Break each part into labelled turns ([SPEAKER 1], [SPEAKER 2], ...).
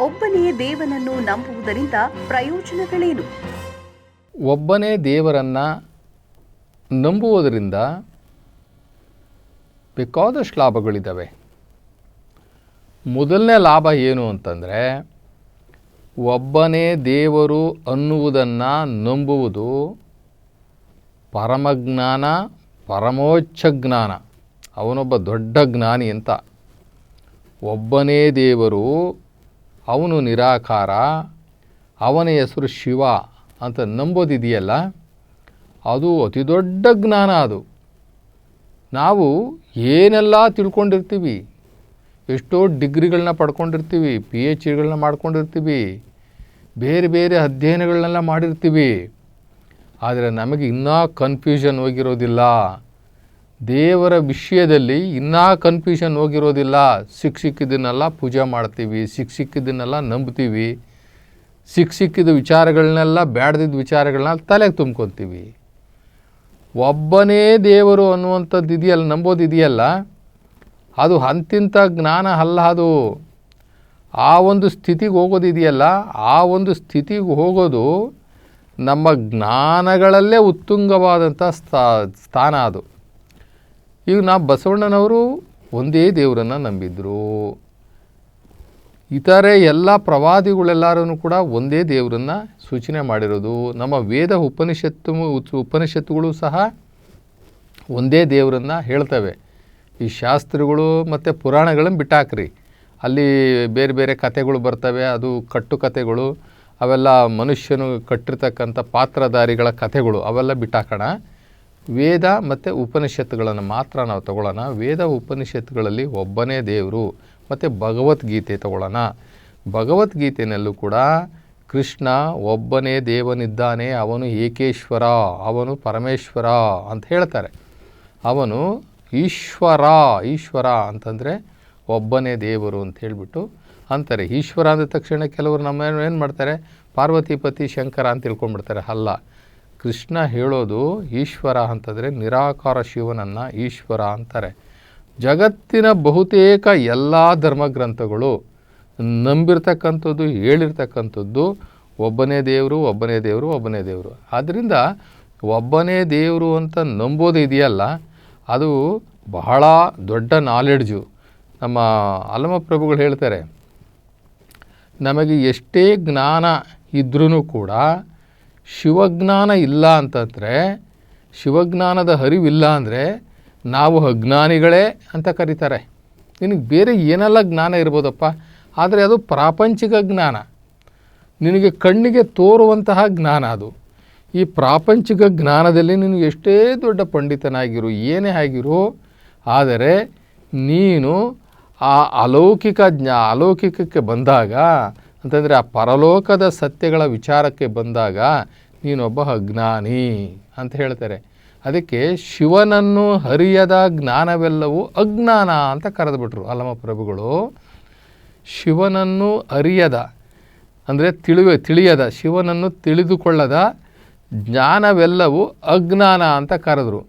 [SPEAKER 1] ಒಬ್ಬನೇ ದೇವನನ್ನು ನಂಬುವುದರಿಂದ ಪ್ರಯೋಜನಗಳೇನು?
[SPEAKER 2] ಒಬ್ಬನೇ ದೇವರನ್ನು ನಂಬುವುದರಿಂದ ಬೇಕಾದಷ್ಟು ಲಾಭಗಳಿದ್ದಾವೆ. ಮೊದಲನೇ ಲಾಭ ಏನು ಅಂತಂದರೆ, ಒಬ್ಬನೇ ದೇವರು ಅನ್ನುವುದನ್ನು ನಂಬುವುದು ಪರಮಜ್ಞಾನ ಪರಮೋಚ್ಚ ಜ್ಞಾನ ಅವನೊಬ್ಬ ದೊಡ್ಡ ಜ್ಞಾನಿ ಅಂತ. ಒಬ್ಬನೇ ದೇವರು ಅವನು ನಿರಾಕಾರ, ಅವನ ಹೆಸರು ಶಿವ ಅಂತ ನಂಬೋದಿದೆಯಲ್ಲ? ಅದು ಅತಿ ದೊಡ್ಡ ಜ್ಞಾನ ಅದು. ನಾವು ಏನೆಲ್ಲ ತಿಳ್ಕೊಂಡಿರ್ತೀವಿ, ಎಷ್ಟೋ ಡಿಗ್ರಿಗಳನ್ನ ಪಡ್ಕೊಂಡಿರ್ತೀವಿ ಪಿ ಎಚ್ ಡಿಗಳನ್ನ ಮಾಡ್ಕೊಂಡಿರ್ತೀವಿ, ಬೇರೆ ಬೇರೆ ಅಧ್ಯಯನಗಳನ್ನೆಲ್ಲ ಮಾಡಿರ್ತೀವಿ, ಆದರೆ ನಮಗೆ ಇನ್ನೂ ಕನ್ಫ್ಯೂಷನ್ ಹೋಗಿರೋದಿಲ್ಲ. ದೇವರ ವಿಷಯದಲ್ಲಿ ಇನ್ನೂ ಕನ್ಫ್ಯೂಷನ್ ಹೋಗಿರೋದಿಲ್ಲ. ಸಿಕ್ಕ ಸಿಕ್ಕಿದ್ದನ್ನೆಲ್ಲ ಪೂಜೆ ಮಾಡ್ತೀವಿ ಸಿಕ್ಕ ಸಿಕ್ಕಿದ್ದನ್ನೆಲ್ಲ ನಂಬ್ತೀವಿ. ಸಿಕ್ಕ ಸಿಕ್ಕಿದ ವಿಚಾರಗಳನ್ನೆಲ್ಲ, ಬ್ಯಾಡ್ದಿದ್ದ ವಿಚಾರಗಳನ್ನ ತಲೆಗೆ ತುಂಬ್ಕೊತೀವಿ. ಒಬ್ಬನೇ ದೇವರು ಅನ್ನುವಂಥದ್ದು ಇದೆಯಲ್ಲ, ನಂಬೋದು ಇದೆಯಲ್ಲ? ಅದು ಅಂತಿಂಥ ಜ್ಞಾನ ಅಲ್ಲ ಅದು. ಆ ಒಂದು ಸ್ಥಿತಿಗೆ ಹೋಗೋದಿದೆಯಲ್ಲ ಆ ಒಂದು ಸ್ಥಿತಿಗೆ ಹೋಗೋದು ನಮ್ಮ ಜ್ಞಾನಗಳಲ್ಲೇ ಉತ್ತುಂಗವಾದಂಥ ಸ್ಥಾ ಸ್ಥಾನ ಅದು. ಈಗ ನಾ ಬಸವಣ್ಣನವರು ಒಂದೇ ದೇವರನ್ನು ನಂಬಿದ್ರು. ಇತರೆ ಎಲ್ಲ ಪ್ರವಾದಿಗಳೆಲ್ಲರೂ ಕೂಡ ಒಂದೇ ದೇವರನ್ನು ಸೂಚನೆ ಮಾಡಿರೋದು. ನಮ್ಮ ವೇದ ಉಪನಿಷತ್ತು ಉಪನಿಷತ್ತುಗಳು ಸಹ ಒಂದೇ ದೇವರನ್ನು ಹೇಳ್ತವೆ. ಈ ಶಾಸ್ತ್ರಗಳು ಮತ್ತು ಪುರಾಣಗಳನ್ನು ಬಿಟ್ಟಾಕ್ರಿ. ಅಲ್ಲಿ ಬೇರೆ ಬೇರೆ ಕಥೆಗಳು ಬರ್ತವೆ, ಅದು ಕಟ್ಟು ಕಥೆಗಳು, ಅವೆಲ್ಲ ಮನುಷ್ಯನು ಕಟ್ಟಿರ್ತಕ್ಕಂಥ ಪಾತ್ರಧಾರಿಗಳ ಕಥೆಗಳು ಅವೆಲ್ಲ ಬಿಟ್ಟಾಕೋಣ. ವೇದ ಮತ್ತು ಉಪನಿಷತ್ತುಗಳನ್ನು ಮಾತ್ರ ನಾವು ತಗೊಳ್ಳೋಣ. ವೇದ ಉಪನಿಷತ್ತುಗಳಲ್ಲಿ ಒಬ್ಬನೇ ದೇವರು ಮತ್ತು ಭಗವದ್ಗೀತೆ ತಗೊಳ್ಳೋಣ. ಭಗವದ್ಗೀತೆಯಲ್ಲೂ ಕೂಡ ಕೃಷ್ಣ ಒಬ್ಬನೇ ದೇವನಿದ್ದಾನೆ, ಅವನು ಏಕೇಶ್ವರ, ಅವನು ಪರಮೇಶ್ವರ ಅಂತ ಹೇಳ್ತಾರೆ. ಅವನು ಈಶ್ವರ ಈಶ್ವರ ಅಂತಂದರೆ ಒಬ್ಬನೇ ದೇವರು ಅಂತ ಹೇಳಿಬಿಟ್ಟು ಅಂತಾರೆ. ಈಶ್ವರ ಅಂದ ತಕ್ಷಣ ಕೆಲವರು ನಮ್ಮ ಏನು ಮಾಡ್ತಾರೆ? ಪಾರ್ವತಿಪತಿ ಶಂಕರ ಅಂತ ತಿಳ್ಕೊಂಡ್ಬಿಡ್ತಾರೆ. ಅಲ್ಲ ಕೃಷ್ಣ ಹೇಳೋದು ಈಶ್ವರ ಅಂತಂದರೆ ನಿರಾಕಾರ ಶಿವನನ್ನು ಈಶ್ವರ ಅಂತಾರೆ. ಜಗತ್ತಿನ ಬಹುತೇಕ ಎಲ್ಲ ಧರ್ಮಗ್ರಂಥಗಳು ನಂಬಿರ್ತಕ್ಕಂಥದ್ದು, ಹೇಳಿರ್ತಕ್ಕಂಥದ್ದು ಒಬ್ಬನೇ ದೇವರು ಒಬ್ಬನೇ ದೇವರು ಒಬ್ಬನೇ ದೇವರು. ಆದ್ದರಿಂದ ಒಬ್ಬನೇ ದೇವರು ಅಂತ ನಂಬೋದು ಇದೆಯಲ್ಲ, ಅದು ಬಹಳ ದೊಡ್ಡ ನಾಲೆಡ್ಜು ನಮ್ಮ ಅಲ್ಲಮಪ್ರಭುಗಳು ಹೇಳ್ತಾರೆ, ನಮಗೆ ಎಷ್ಟೇ ಜ್ಞಾನ ಇದ್ರೂ ಕೂಡ ಶಿವಜ್ಞಾನ ಇಲ್ಲ ಅಂತಂದರೆ, ಶಿವಜ್ಞಾನದ ಅರಿವಿಲ್ಲ ಅಂದರೆ ನಾವು ಅಜ್ಞಾನಿಗಳೇ ಅಂತ ಕರೀತಾರೆ. ನಿನಗೆ ಬೇರೆ ಏನೆಲ್ಲ ಜ್ಞಾನ ಇರ್ಬೋದಪ್ಪ? ಆದರೆ ಅದು ಪ್ರಾಪಂಚಿಕ ಜ್ಞಾನ. ನಿನಗೆ ಕಣ್ಣಿಗೆ ತೋರುವಂತಹ ಜ್ಞಾನ ಅದು. ಈ ಪ್ರಾಪಂಚಿಕ ಜ್ಞಾನದಲ್ಲಿ ನೀನು ಎಷ್ಟೇ ದೊಡ್ಡ ಪಂಡಿತನಾಗಿರು, ಏನೇ ಆಗಿರು, ಆದರೆ ನೀನು ಆ ಅಲೌಕಿಕ ಜ್ಞಾ, ಅಲೌಕಿಕಕ್ಕೆ ಬಂದಾಗ ಅಂತಂದರೆ ಆ ಪರಲೋಕದ ಸತ್ಯಗಳ ವಿಚಾರಕ್ಕೆ ಬಂದಾಗ ನೀನೊಬ್ಬ ಅಜ್ಞಾನಿ ಅಂತ ಹೇಳ್ತಾರೆ. ಅದಕ್ಕೆ ಶಿವನನ್ನು ಹರಿಯದ ಜ್ಞಾನವೆಲ್ಲವೂ ಅಜ್ಞಾನ ಅಂತ ಕರೆದುಬಿಟ್ರು ಅಲ್ಲಮ ಪ್ರಭುಗಳು. ಶಿವನನ್ನು ಅರಿಯದ, ಅಂದರೆ ತಿಳಿವೆ, ತಿಳಿಯದ, ಶಿವನನ್ನು ತಿಳಿದುಕೊಳ್ಳದ ಜ್ಞಾನವೆಲ್ಲವೂ ಅಜ್ಞಾನ ಅಂತ ಕರೆದ್ರು.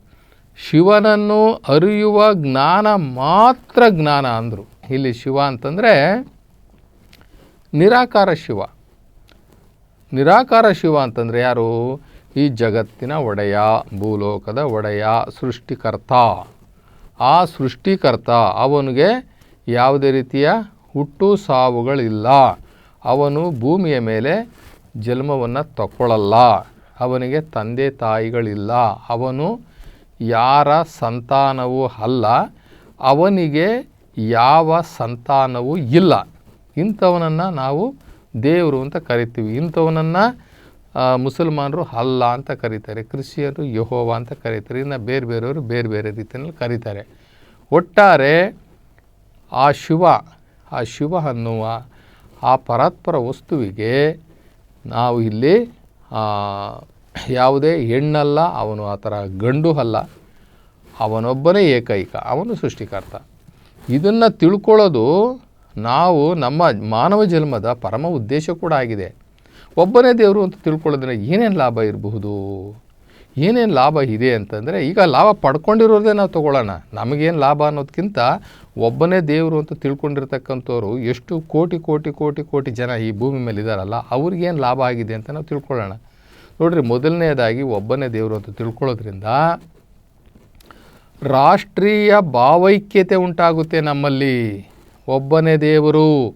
[SPEAKER 2] ಶಿವನನ್ನು ಅರಿಯುವ ಜ್ಞಾನ ಮಾತ್ರ ಜ್ಞಾನ ಅಂದರು. ಇಲ್ಲಿ ಶಿವ ಅಂತಂದರೆ ನಿರಾಕಾರ ಶಿವ. ನಿರಾಕಾರ ಶಿವ ಅಂತಂದರೆ ಯಾರು? ಈ ಜಗತ್ತಿನ ಒಡೆಯ, ಭೂಲೋಕದ ಒಡೆಯ, ಸೃಷ್ಟಿಕರ್ತ. ಆ ಸೃಷ್ಟಿಕರ್ತ ಅವನಿಗೆ ಯಾವುದೇ ರೀತಿಯ ಹುಟ್ಟು ಸಾವುಗಳಿಲ್ಲ. ಅವನು ಭೂಮಿಯ ಮೇಲೆ ಜನ್ಮವನ್ನು ತಕ್ಕೊಳ್ಳಲ್ಲ ಅವನಿಗೆ ತಂದೆ ತಾಯಿಗಳಿಲ್ಲ. ಅವನು ಯಾರ ಸಂತಾನವೂ ಅಲ್ಲ. ಅವನಿಗೆ ಯಾವ ಸಂತಾನವೂ ಇಲ್ಲ. ಇಂಥವನನ್ನು ನಾವು ದೇವರು ಅಂತ ಕರಿತೀವಿ. ಇಂಥವನನ್ನು ಮುಸಲ್ಮಾನರು ಅಲ್ಲ ಅಂತ ಕರೀತಾರೆ. ಕ್ರಿಶ್ಚಿಯರು ಯಹೋವ ಅಂತ ಕರೀತಾರೆ. ಇನ್ನು ಬೇರೆ ಬೇರೆಯವರು ಬೇರೆ ಬೇರೆ ರೀತಿಯಲ್ಲಿ ಕರೀತಾರೆ. ಒಟ್ಟಾರೆ ಆ ಶಿವ ಆ ಶಿವ ಅನ್ನುವ ಆ ಪರಾತ್ಪರ ವಸ್ತುವಿಗೆ ನಾವು ಇಲ್ಲಿ ಯಾವುದೇ ಹೆಣ್ಣಲ್ಲ, ಅವನು ಆ ಥರ ಗಂಡು ಅಲ್ಲ. ಅವನೊಬ್ಬನೇ ಏಕೈಕ, ಅವನು ಸೃಷ್ಟಿಕರ್ತ. ಇದನ್ನು ತಿಳ್ಕೊಳ್ಳೋದು ನಾವು ನಮ್ಮ ಮಾನವ ಜನ್ಮದ ಪರಮ ಉದ್ದೇಶ ಕೂಡ ಆಗಿದೆ. ಒಬ್ಬನೇ ದೇವರು ಅಂತ ತಿಳ್ಕೊಳ್ಳೋದ್ರೆ ಏನೇನು ಲಾಭ ಇರಬಹುದು? ಏನೇನು ಲಾಭ ಇದೆ ಅಂತಂದರೆ ಈಗ ಲಾಭ ಪಡ್ಕೊಂಡಿರೋದೇ ನಾವು ತೊಗೊಳ್ಳೋಣ. ನಮಗೇನು ಲಾಭ ಅನ್ನೋದಕ್ಕಿಂತ ಒಬ್ಬನೇ ದೇವರು ಅಂತ ತಿಳ್ಕೊಂಡಿರ್ತಕ್ಕಂಥವ್ರು ಎಷ್ಟು ಕೋಟಿ ಕೋಟಿ ಕೋಟಿ ಕೋಟಿ ಜನ ಈ ಭೂಮಿ ಮೇಲೆ ಇದ್ದಾರಲ್ಲ ಅವ್ರಿಗೇನು ಲಾಭ ಆಗಿದೆ ಅಂತ ನಾವು ತಿಳ್ಕೊಳ್ಳೋಣ. ನೋಡಿರಿ ಮೊದಲನೇದಾಗಿ ಒಬ್ಬನೇ ದೇವರು ಅಂತ ತಿಳ್ಕೊಳ್ಳೋದ್ರಿಂದ ರಾಷ್ಟ್ರೀಯ ಭಾವೈಕ್ಯತೆ ಉಂಟಾಗುತ್ತೆ ನಮ್ಮಲ್ಲಿ. ಒಬ್ಬನೇ ದೇವರು.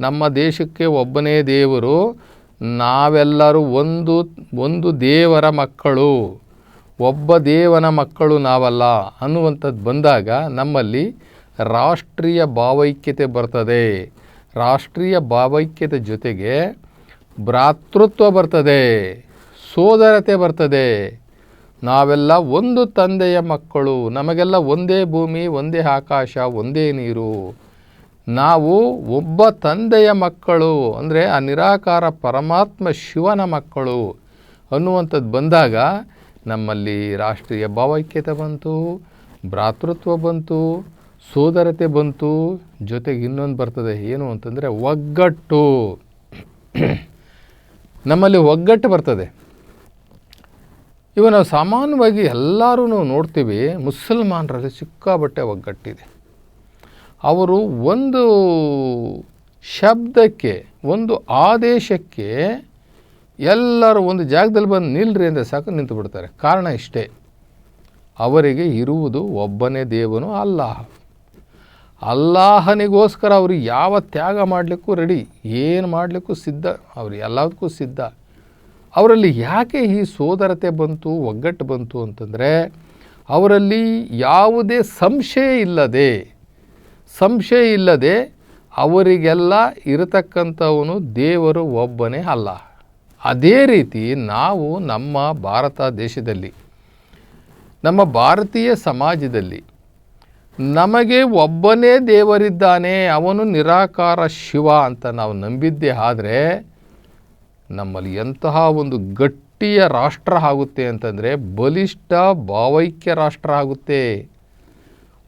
[SPEAKER 2] ನಮ್ಮ ದೇಶಕ್ಕೆ ಒಬ್ಬನೇ ದೇವರು. ನಾವೆಲ್ಲರೂ ಒಂದು ಒಂದು ದೇವರ ಮಕ್ಕಳು. ಒಬ್ಬ ದೇವನ ಮಕ್ಕಳು ನಾವಲ್ಲ ಅನ್ನುವಂಥದ್ದು ಬಂದಾಗ ನಮ್ಮಲ್ಲಿ ರಾಷ್ಟ್ರೀಯ ಭಾವೈಕ್ಯತೆ ಬರ್ತದೆ. ರಾಷ್ಟ್ರೀಯ ಭಾವೈಕ್ಯತೆ ಜೊತೆಗೆ ಭ್ರಾತೃತ್ವ ಬರ್ತದೆ. ಸೋದರತೆ ಬರ್ತದೆ. ನಾವೆಲ್ಲ ಒಂದು ತಂದೆಯ ಮಕ್ಕಳು. ನಮಗೆಲ್ಲ ಒಂದೇ ಭೂಮಿ, ಒಂದೇ ಆಕಾಶ, ಒಂದೇ ನೀರು. ನಾವು ಒಬ್ಬ ತಂದೆಯ ಮಕ್ಕಳು, ಅಂದರೆ ಆ ನಿರಾಕಾರ ಪರಮಾತ್ಮ ಶಿವನ ಮಕ್ಕಳು ಅನ್ನುವಂಥದ್ದು ಬಂದಾಗ ನಮ್ಮಲ್ಲಿ ರಾಷ್ಟ್ರೀಯ ಭಾವೈಕ್ಯತೆ ಬಂತು, ಭ್ರಾತೃತ್ವ ಬಂತು, ಸೋದರತೆ ಬಂತು. ಜೊತೆಗೆ ಇನ್ನೊಂದು ಬರ್ತದೆ, ಏನು ಅಂತಂದರೆ ಒಗ್ಗಟ್ಟು. ನಮ್ಮಲ್ಲಿ ಒಗ್ಗಟ್ಟು ಬರ್ತದೆ. ಇವ ನಾವು ಸಾಮಾನ್ಯವಾಗಿ ಎಲ್ಲರೂ ನೋಡ್ತೀವಿ, ಮುಸಲ್ಮಾನರಲ್ಲಿ ಸಿಕ್ಕಾಬಟ್ಟೆ ಒಗ್ಗಟ್ಟಿದೆ. ಅವರು ಒಂದು ಶಬ್ದಕ್ಕೆ, ಒಂದು ಆದೇಶಕ್ಕೆ ಎಲ್ಲರೂ ಒಂದು ಜಾಗದಲ್ಲಿ ಬಂದು ನಿಲ್ರಿ ಅಂದರೆ ಸಾಕು ನಿಂತು ಬಿಡ್ತಾರೆ. ಕಾರಣ ಇಷ್ಟೇ. ಅವರಿಗೆ ಇರುವುದು ಒಬ್ಬನೇ ದೇವನು ಅಲ್ಲಾಹ. ಅಲ್ಲಾಹನಿಗೋಸ್ಕರ ಅವರು ಯಾವ ತ್ಯಾಗ ಮಾಡಲಿಕ್ಕೂ ರೆಡಿ ಏನು ಮಾಡಲಿಕ್ಕೂ ಸಿದ್ಧ, ಅವರು ಎಲ್ಲದಕ್ಕೂ ಸಿದ್ಧ. ಅವರಲ್ಲಿ ಯಾಕೆ ಈ ಸೋದರತೆ ಬಂತು, ಒಗ್ಗಟ್ಟು ಬಂತು ಅಂತಂದರೆ, ಅವರಲ್ಲಿ ಯಾವುದೇ ಸಂಶಯ ಇಲ್ಲದೆ ಸಂಶಯ ಇಲ್ಲದೆ ಅವರಿಗೆಲ್ಲ ಇರತಕ್ಕಂಥವನು ದೇವರು ಒಬ್ಬನೇ ಅಲ್ಲ. ಅದೇ ರೀತಿ ನಾವು ನಮ್ಮ ಭಾರತ ದೇಶದಲ್ಲಿ, ನಮ್ಮ ಭಾರತೀಯ ಸಮಾಜದಲ್ಲಿ ನಮಗೆ ಒಬ್ಬನೇ ದೇವರಿದ್ದಾನೆ, ಅವನು ನಿರಾಕಾರ ಶಿವ ಅಂತ ನಾವು ನಂಬಿದ್ದೇ ಆದರೆ ನಮ್ಮಲ್ಲಿ ಎಂತಹ ಒಂದು ಗಟ್ಟಿಯ ರಾಷ್ಟ್ರ ಆಗುತ್ತೆ ಅಂತಂದರೆ ಬಲಿಷ್ಠ ಭಾವೈಕ್ಯ ರಾಷ್ಟ್ರ ಆಗುತ್ತೆ.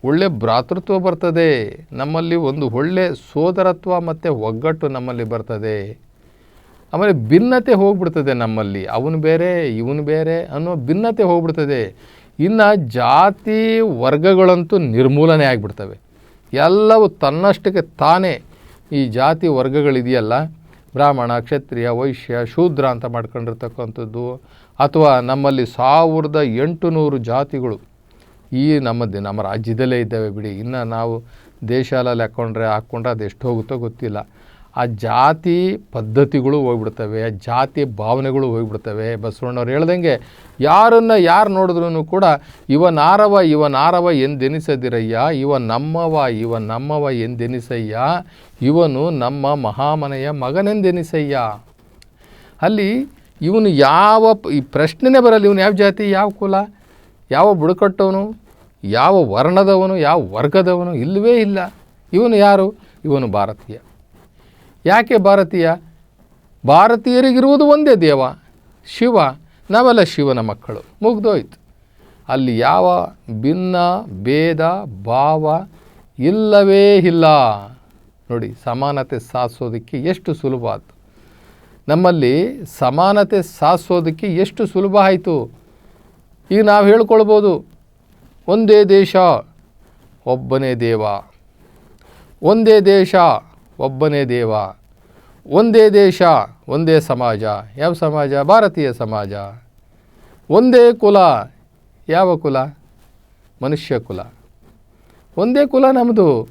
[SPEAKER 2] ಒಳ್ಳೆ ಭ್ರಾತೃತ್ವ ಬರ್ತದೆ. ನಮ್ಮಲ್ಲಿ ಒಂದು ಒಳ್ಳೆ ಸೋದರತ್ವ ಮತ್ತು ಒಗ್ಗಟ್ಟು ನಮ್ಮಲ್ಲಿ ಬರ್ತದೆ. ಆಮೇಲೆ ಭಿನ್ನತೆ ಹೋಗ್ಬಿಡ್ತದೆ ನಮ್ಮಲ್ಲಿ. ಅವನು ಬೇರೆ, ಇವನು ಬೇರೆ ಅನ್ನೋ ಭಿನ್ನತೆ ಹೋಗ್ಬಿಡ್ತದೆ. ಇನ್ನು ಜಾತಿ ವರ್ಗಗಳಂತೂ ನಿರ್ಮೂಲನೆ ಆಗಿಬಿಡ್ತವೆ. ಎಲ್ಲವೂ ತನ್ನಷ್ಟಕ್ಕೆ ತಾನೇ ಈ ಜಾತಿ ವರ್ಗಗಳಿದೆಯಲ್ಲ? ಬ್ರಾಹ್ಮಣ, ಕ್ಷತ್ರಿಯ, ವೈಶ್ಯ, ಶೂದ್ರ ಅಂತ ಮಾಡ್ಕೊಂಡಿರ್ತಕ್ಕಂಥದ್ದು. ಅಥವಾ ನಮ್ಮಲ್ಲಿ ಸಾವಿರದ ಎಂಟುನೂರು ಜಾತಿಗಳು. ಈ ನಮ್ಮ ನಮ್ಮ ರಾಜ್ಯದಲ್ಲೇ ಇದ್ದಾವೆ ಬಿಡಿ. ಇನ್ನು ನಾವು ದೇಶ ಹಾಕ್ಕೊಂಡ್ರೆ ಹಾಕ್ಕೊಂಡ್ರೆ ಅದು ಎಷ್ಟು ಹೋಗುತ್ತೋ ಗೊತ್ತಿಲ್ಲ. ಆ ಜಾತಿ ಪದ್ಧತಿಗಳು ಹೋಗ್ಬಿಡ್ತವೆ, ಆ ಜಾತಿ ಭಾವನೆಗಳು ಹೋಗ್ಬಿಡ್ತವೆ. ಬಸವಣ್ಣವ್ರು ಹೇಳ್ದಂಗೆ ಯಾರನ್ನು ಯಾರು ನೋಡಿದ್ರೂ ಕೂಡ ಇವ ನಾರವ ಇವ ನಾರವ ಎಂದೆನಿಸದಿರಯ್ಯ, ಇವ ನಮ್ಮವ ಇವ ನಮ್ಮವ ಎಂದೆನಿಸಯ್ಯ, ಇವನು ನಮ್ಮ ಮಹಾಮನೆಯ ಮಗನೆಂದೆನಿಸಯ್ಯ ಅಲ್ಲಿ ಇವನು ಯಾವ, ಈ ಪ್ರಶ್ನೆನೇ ಬರಲ್ಲ, ಇವನು ಯಾವ ಜಾತಿ, ಯಾವ ಕುಲ, ಯಾವ ಬುಡಕಟ್ಟವನು ಯಾವ ವರ್ಣದವನು, ಯಾವ ವರ್ಗದವನು ಇಲ್ಲವೇ ಇಲ್ಲ. ಇವನು ಯಾರು? ಇವನು ಭಾರತೀಯ. ಯಾಕೆ ಭಾರತೀಯ? ಭಾರತೀಯರಿಗಿರುವುದು ಒಂದೇ ದೇವ, ಶಿವ. ನಾವೆಲ್ಲ ಶಿವನ ಮಕ್ಕಳು. ಮುಗ್ದೋಯ್ತು. ಅಲ್ಲಿ ಯಾವ ಭಿನ್ನ, ಭೇದ, ಭಾವ ಇಲ್ಲವೇ ಇಲ್ಲ. ನೋಡಿ, ಸಮಾನತೆ ಸಾಧಿಸೋದಕ್ಕೆ ಎಷ್ಟು ಸುಲಭ ಆಯ್ತು. ನಮ್ಮಲ್ಲಿ ಸಮಾನತೆ ಸಾಧಿಸೋದಕ್ಕೆ ಎಷ್ಟು ಸುಲಭ ಆಯಿತು. ಈಗ ನಾವು ಹೇಳ್ಕೊಳ್ಬೋದು ಒಂದೇ ದೇಶ, ಒಬ್ಬನೇ ದೇವ. ಒಂದೇ ದೇಶ, ಒಬ್ಬನೇ ದೇವ. ಒಂದೇ ದೇಶ, ಒಂದೇ ಸಮಾಜ. ಯಾವ ಸಮಾಜ? ಭಾರತೀಯ ಸಮಾಜ. ಒಂದೇ ಕುಲ. ಯಾವ ಕುಲ? ಮನುಷ್ಯ ಕುಲ. ಒಂದೇ ಕುಲ ನಮ್ಮದು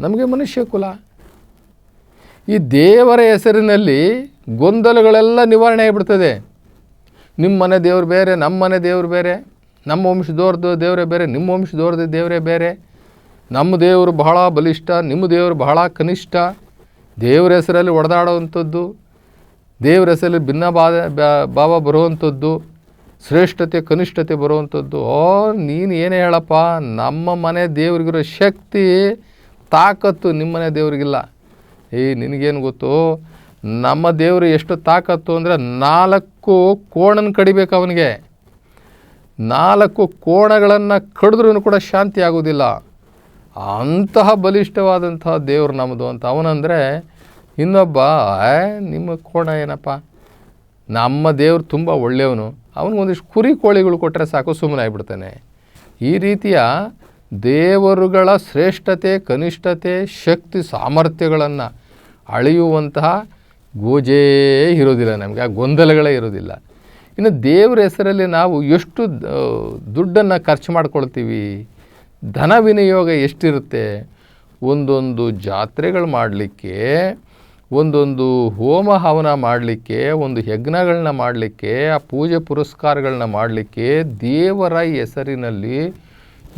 [SPEAKER 2] ನಮಗೆ ಮನುಷ್ಯ ಕುಲ. ಈ ದೇವರ ಹೆಸರಿನಲ್ಲಿ ಗೊಂದಲಗಳೆಲ್ಲ ನಿವಾರಣೆ ಆಗಿಬಿಡ್ತದೆ. ನಿಮ್ಮ ಮನೆ ದೇವರು ಬೇರೆ ನಮ್ಮ ಮನೆ ದೇವರು ಬೇರೆ. ನಮ್ಮ ವಂಶದವ್ರದ್ದು ದೇವರೇ ಬೇರೆ, ನಿಮ್ಮ ವಂಶದವ್ರದ್ದು ದೇವರೇ ಬೇರೆ. ನಮ್ಮ ದೇವರು ಬಹಳ ಬಲಿಷ್ಠ, ನಿಮ್ಮ ದೇವರು ಬಹಳ ಕನಿಷ್ಠ. ದೇವ್ರ ಹೆಸರಲ್ಲಿ ಒಡೆದಾಡೋವಂಥದ್ದು, ದೇವ್ರ ಹೆಸರಲ್ಲಿ ಭಿನ್ನ ಬಾಧ ಬಾ- ಭಾವ ಬರುವಂಥದ್ದು, ಶ್ರೇಷ್ಠತೆ, ಕನಿಷ್ಠತೆ ಬರುವಂಥದ್ದು. ಓ, ನೀನು ಏನೇ ಹೇಳಪ್ಪ, ನಮ್ಮ ಮನೆ ದೇವರಿಗಿರೋ ಶಕ್ತಿ, ತಾಕತ್ತು ನಿಮ್ಮ ಮನೆ ದೇವರಿಗಿಲ್ಲ. ಏಯ್ ನಿನಗೇನು ಗೊತ್ತು? ನಮ್ಮ ದೇವರು ಎಷ್ಟು ತಾಕತ್ತು ಅಂದರೆ ನಾಲ್ಕು ಕೋಣನ ಕಡಿಬೇಕು ಅವನಿಗೆ. ನಾಲ್ಕು ಕೋಣಗಳನ್ನು ಕಡಿದ್ರೂ ಕೂಡ ಶಾಂತಿ ಆಗೋದಿಲ್ಲ ಅಂತಹ ಬಲಿಷ್ಠವಾದಂತಹ ದೇವರು ನಮ್ಮದು ಅಂತ ಅವನಂದರೆ ಇನ್ನೊಬ್ಬ "ಏ, ನಿಮ್ಮ ಕೋಣ ಏನಪ್ಪ? ನಮ್ಮ ದೇವರು ತುಂಬ ಒಳ್ಳೆಯವನು. ಅವನಿಗೊಂದಿಷ್ಟು ಕುರಿ ಕೋಳಿಗಳು ಕೊಟ್ಟರೆ ಸಾಕು ಸುಮ್ಮನೆ ಆಗಿಬಿಡ್ತಾನೆ. ಈ ರೀತಿಯ ದೇವರುಗಳ ಶ್ರೇಷ್ಠತೆ ಕನಿಷ್ಠತೆ ಶಕ್ತಿ ಸಾಮರ್ಥ್ಯಗಳನ್ನು ಅಳೆಯುವಂತಹ ಗೋಜೇ ಇರೋದಿಲ್ಲ ನಮಗೆ. ಆ ಗೊಂದಲಗಳೇ ಇರೋದಿಲ್ಲ ಇನ್ನು ದೇವರ ಹೆಸರಲ್ಲಿ ನಾವು ಎಷ್ಟು ದುಡ್ಡನ್ನು ಖರ್ಚು ಮಾಡ್ಕೊಳ್ತೀವಿ, ಧನ ವಿನಿಯೋಗ ಎಷ್ಟಿರುತ್ತೆ, ಒಂದೊಂದು ಜಾತ್ರೆಗಳು ಮಾಡಲಿಕ್ಕೆ, ಒಂದೊಂದು ಹೋಮ ಹವನ ಮಾಡಲಿಕ್ಕೆ, ಒಂದು ಯಜ್ಞಗಳನ್ನ ಮಾಡಲಿಕ್ಕೆ, ಆ ಪೂಜೆ ಪುರಸ್ಕಾರಗಳನ್ನ ಮಾಡಲಿಕ್ಕೆ ದೇವರ ಹೆಸರಿನಲ್ಲಿ